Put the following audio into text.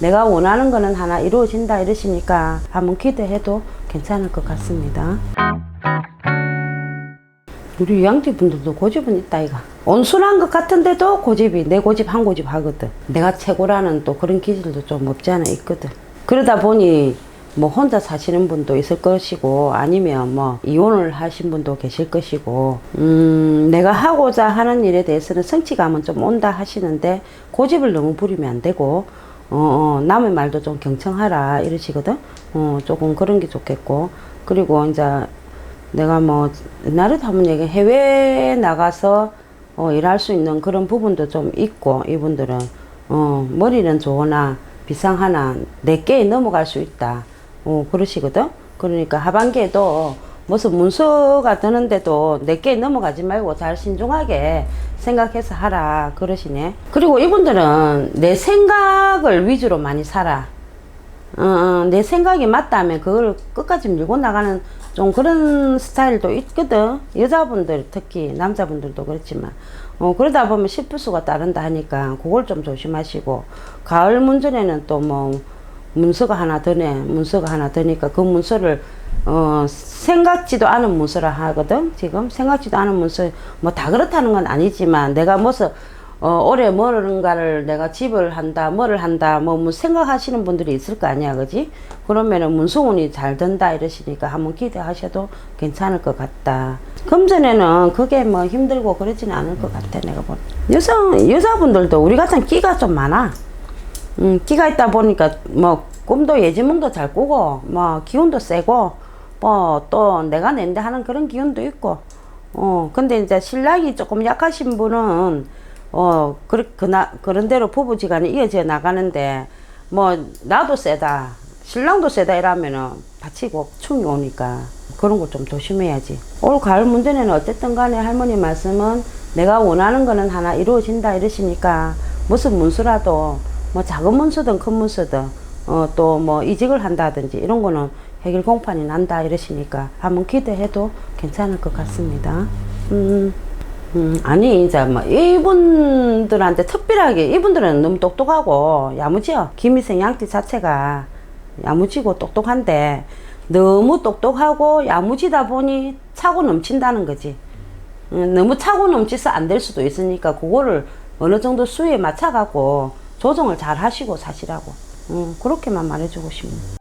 내가 원하는 거는 하나 이루어진다 이러시니까 한번 기대해도 괜찮을 것 같습니다. 우리 양지 분들도 고집은 있다 이가 온순한 것 같은데도 고집이 내 고집 한 고집 하거든. 내가 최고라는 또 그런 기질도 좀 없지 않아 있거든. 그러다 보니 뭐 혼자 사시는 분도 있을 것이고 아니면 뭐 이혼을 하신 분도 계실 것이고 음 내가 하고자 하는 일에 대해서는 성취감은 좀 온다 하시는데 고집을 너무 부리면 안 되고 어, 어 남의 말도 좀 경청하라 이러시거든? 어 조금 그런 게 좋겠고. 그리고 이제 내가 뭐 옛날에도 한번 얘기 해외에 나가서 어, 일할 수 있는 그런 부분도 좀 있고 이분들은. 어, 머리는 좋으나 비상 하나 내게 넘어갈 수 있다. 어, 그러시거든? 그러니까 하반기에도 무슨 문서가 드는데도 내게 넘어가지 말고 잘 신중하게 생각해서 하라. 그러시네. 그리고 이분들은 내 생각을 위주로 많이 살아 어, 어, 내 생각이 맞다면 그걸 끝까지 밀고 나가는 좀 그런 스타일도 있거든. 여자분들 특히 남자분들도 그렇지만. 어, 그러다 보면 실수가 따른다 하니까 그걸 좀 조심하시고. 가을 문전에는 또 뭐 문서가 하나 더네. 문서가 하나 더니까 그 문서를 어, 생각지도 않은 문서라 하거든 지금 생각지도 않은 문서 뭐 다 그렇다는 건 아니지만 내가 무슨 어, 올해 뭐는가를 내가 집을 한다, 뭐를 한다, 뭐, 뭐 생각하시는 분들이 있을 거 아니야, 그지? 그러면은 문서운이 잘 된다 이러시니까 한번 기대하셔도 괜찮을 것 같다. 금전에는 그게 뭐 힘들고 그러지는 않을 것 같아, 내가 본. 여성, 여자분들도 우리 같은 끼가 좀 많아. 음, 끼가 있다 보니까 뭐 꿈도 예지몽도 잘 꾸고, 뭐 기운도 세고, 뭐 또 내가 낸다 하는 그런 기운도 있고, 어, 근데 이제 신랑이 조금 약하신 분은 어, 그, 그나, 그런 대로 부부지간에 이어져 나가는데, 뭐, 나도 세다, 신랑도 세다 이러면은 다치고 충이 오니까 그런 거 좀 조심해야지. 올 가을 문제는 어쨌든 간에 할머니 말씀은 내가 원하는 거는 하나 이루어진다 이러시니까 무슨 문서라도 뭐 작은 문서든 큰 문서든 어, 또 뭐 이직을 한다든지 이런 거는 해결 공판이 난다 이러시니까 한번 기대해도 괜찮을 것 같습니다. 음. 음, 아니, 이제 뭐, 이분들한테 특별하게, 이분들은 너무 똑똑하고 야무지요. 김희생 양띠 자체가 야무지고 똑똑한데, 너무 똑똑하고 야무지다 보니 차고 넘친다는 거지. 음, 너무 차고 넘쳐서 안 될 수도 있으니까, 그거를 어느 정도 수에 맞춰 갖고 조정을 잘 하시고 사시라고. 음, 그렇게만 말해주고 싶네.